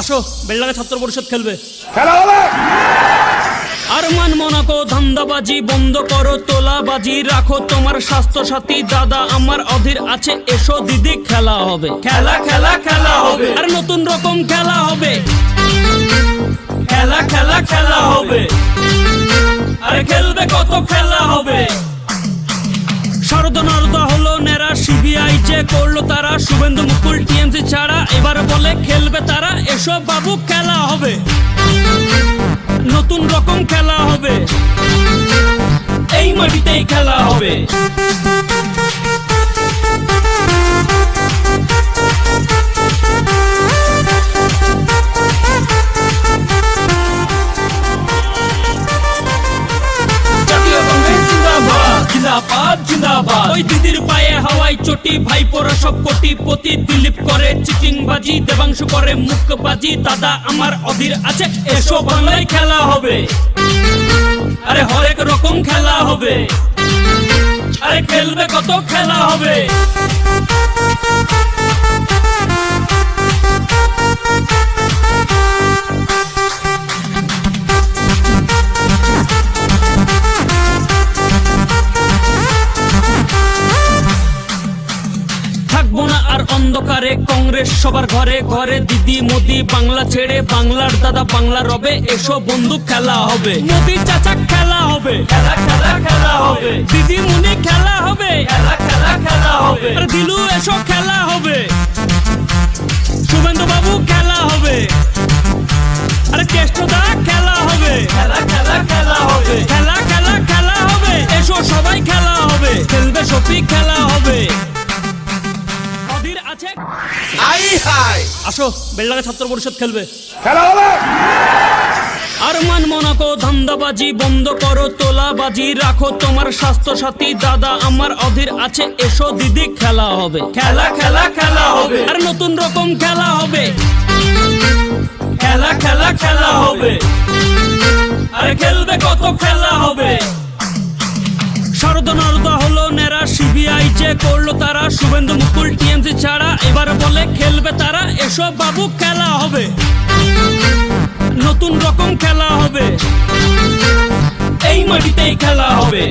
আসো বেলডাঙ্গা ছাত্র পরিষদ খেলবে। খেলা হবে। আর মান মনাকো ধান্দাবাজি বন্ধ করো তোলাবাজি রাখো। তোমার স্বাস্থ্য সাথী দাদা আমার অধীর আছে এসো দিদি খেলা হবে। খেলা খেলা খেলা হবে। আর নতুন রকম খেলা হবে। খেলা খেলা খেলা হবে। করল তারা। শুভেন্দু মুকুল টিএমসি ছাড়া এবার বলে খেলবে তারা। এসব বাবু, খেলা হবে। নতুন রকম খেলা হবে। এই মাটিতেই খেলা হবে। জিন্দাবাদ। ওই দিদির পায়ে হাওয়াই চটি ভাই পোড়া সব কোটি পতি দিলীপ করে চিটিংবাজি, দেবাংশু করে মুখবাজি, দাদা আমার অধীর আছে। এসো বাংলায় খেলা হবে। আরে হরেক রকম খেলা হবে। আরে খেলবে কত খেলা হবে। কংগ্রেস সবার ঘরে ঘরে, দিদি মোদি, বাংলা ছেড়ে বাংলার দাদা, বাংলা রবে, এসো বন্ধু, খেলা হবে। মোদি চাচা, খেলা হবে। খেলা খেলা খেলা হবে। দিদি মুনি, খেলা হবে। খেলা খেলা খেলা হবে। দিলু, এসো, খেলা হবে। আই হাই। আসো বেলডাঙ্গা ছাত্র পরিষদ খেলবে। খেলা হবে। আর মান মনাকো ধান্দাবাজি বন্ধ করো তোলাবাজি রাখো। তোমার স্বাস্থ্য সাথী দাদা আমার অধীর আছে এসো দিদি খেলা হবে। খেলা খেলা খেলা হবে। আর নতুন রকম খেলা হবে। খেলা খেলা খেলা হবে। আরে খেলবে কত খেলা হবে। শারদা নারদা হলো নেরা সিবিআই যে করল তারা শুভেন্দু মুকুল এবার বলে খেলবে তারা এসব বাবু, খেলা হবে। নতুন রকম খেলা হবে। এই মাটিতেই খেলা হবে।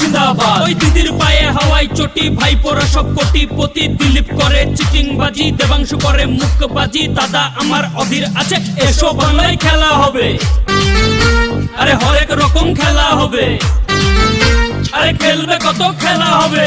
জিন্দাবাদ। ওই দিদির পায়ে হাওয়াই চটি, ভাই পোড়া সব কোটি পতি দিলীপ করে, চিটিংবাজি, দেবাংশ করে মুখ বাজি দাদা আমার অধীর আছে। এসো বাংলায় খেলা হবে। আরে হরেক রকম খেলা হবে। আরে খেলবে কত খেলা হবে।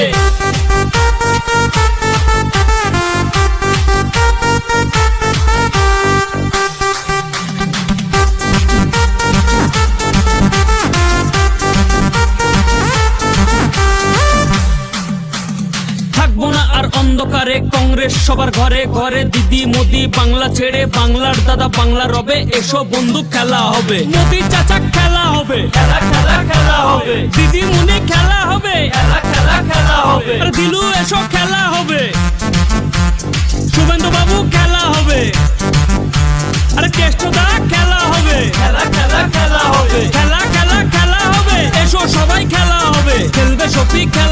অন্ধকারে কংগ্রেস সবার ঘরে ঘরে দিদি মোদি বাংলা ছেড়ে বাংলার দাদা বাংলা রবে এসো বন্ধু খেলা হবে মোদি চাচা খেলা হবে খেলা খেলা খেলা হবে দিদি মুনি খেলা হবে খেলা খেলা খেলা হবে দিলু এসো খেলা হবে শুভেন্দু বাবু খেলা হবে আরে কেষ্টদা খেলা হবে খেলা খেলা খেলা হবে খেলা খেলা খেলা হবে এসো সবাই খেলা হবে খেলবে শফিক খেলা